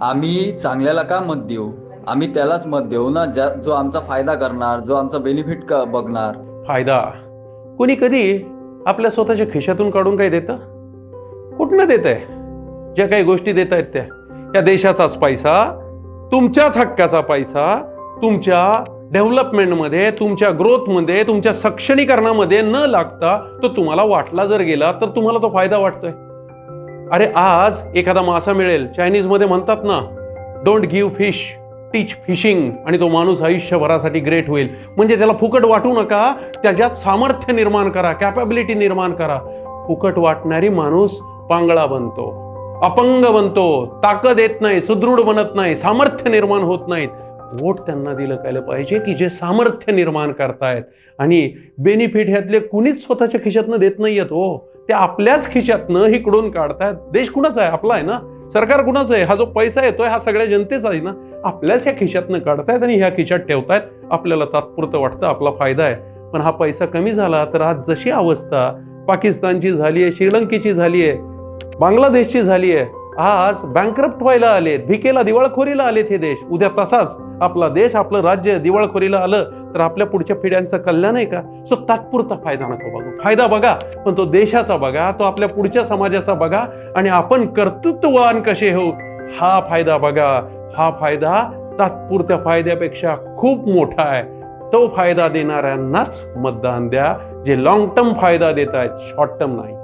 आम्ही चांगल्याला का मत देऊ? आम्ही त्यालाच मत देऊ ना ज्या जो आमचा फायदा करणार जो आमचा बेनिफिट बघणार. फायदा? कोणी कधी आपल्या स्वतःच्या खिशातून काढून काही देतं? कुठनं देत आहे ज्या काही गोष्टी देत आहेत त्या. त्या देशाचाच पैसा तुमच्याच हक्काचा पैसा तुमच्या डेव्हलपमेंटमध्ये तुमच्या ग्रोथमध्ये तुमच्या सक्षमीकरणामध्ये न लागता तो तुम्हाला वाटला जर गेला तर तुम्हाला तो फायदा वाटतोय. अरे आज एखादा मासा मिळेल. चायनीजमध्ये म्हणतात ना don't give fish teach fishing आणि तो माणूस आयुष्यभरासाठी ग्रेट होईल. म्हणजे त्याला फुकट वाटू नका त्याच्यात सामर्थ्य निर्माण करा कॅपॅबिलिटी निर्माण करा. फुकट वाटणारी माणूस पांगळा बनतो अपंग बनतो ताकद येत नाही सुदृढ बनत नाही सामर्थ्य निर्माण होत नाहीत. वोट त्यांना दिलं काय पाहिजे की जे सामर्थ्य निर्माण करतायत. आणि बेनिफिट ह्यातले कुणीच स्वतःच्या खिशातनं देत नाहीयेत हो. ते आपल्याच खिशातनं कडून काढतायत. देश कुणाचा आहे? आपला आहे ना? सरकार कुणाचं आहे? हा जो पैसा येतोय हा सगळ्या जनतेचा आहे ना? आपल्याच ह्या खिशातनं काढतायत आणि ह्या खिशात ठेवतायत. आपल्याला तात्पुरतं वाटतं आपला फायदा आहे. पण हा पैसा कमी झाला तर आज जशी अवस्था पाकिस्तानची झाली आहे श्रीलंकेची झाली आहे बांगलादेशची झाली आहे आज बँकरप्ट व्हायला आलेत भिकेला दिवाळखोरीला आलेत हे देश. उद्या तसाच आपला देश आपलं राज्य दिवाळखोरीला आलं तर आपल्या पुढच्या पिढ्यांचं कल्याण आहे का? सो तात्पुरता फायदा नको बघू. फायदा बघा पण तो देशाचा बघा तो आपल्या पुढच्या समाजाचा बघा आणि आपण कर्तृत्ववान कसे होऊ? हा फायदा बघा. हा फायदा तात्पुरत्या फायद्यापेक्षा खूप मोठा आहे. तो फायदा देणाऱ्यांनाच मतदान द्या. जे लॉंग टर्म फायदा देत आहेत शॉर्ट टर्म नाही.